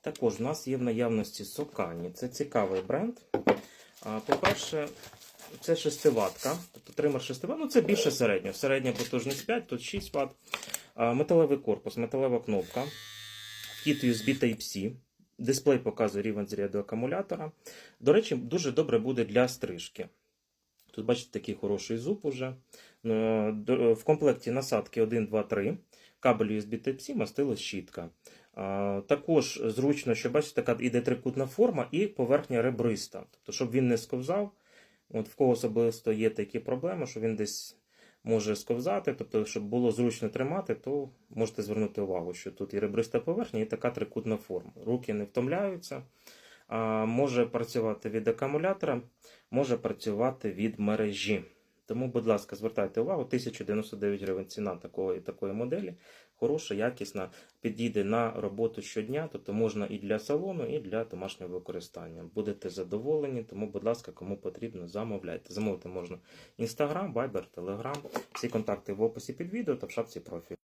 Також в нас є в наявності Сокані. Це цікавий бренд. По-перше, це шестиватка, тобто тример 6 Вт, ну це більше середнього. Середня потужність 5, тут 6 Вт. Металевий корпус, металева кнопка, вхід USB Type-C. Дисплей показує рівень заряду акумулятора. До речі, дуже добре буде для стрижки. Тут, бачите, такий хороший зуб уже. Е, В комплекті насадки 1, 2, 3, кабель USB Type-C, мастило щітка. Також зручно, що бачите, така іде трикутна форма і поверхня ребриста. Тобто, щоб він не сковзав. От в кого особисто є такі проблеми, що він десь може сковзати, тобто, щоб було зручно тримати, то можете звернути увагу, що тут і ребриста поверхня, і така трикутна форма. Руки не втомляються. Може працювати від акумулятора, може працювати від мережі. Тому, будь ласка, звертайте увагу, 1099 гривень ціна такої, такої моделі. Хороша, якісна, підійде на роботу щодня, тобто можна і для салону, і для домашнього використання. Будете задоволені, тому, будь ласка, кому потрібно, замовляйте. Замовити можна Instagram, Viber, Telegram. Всі контакти в описі під відео та в шапці профілю.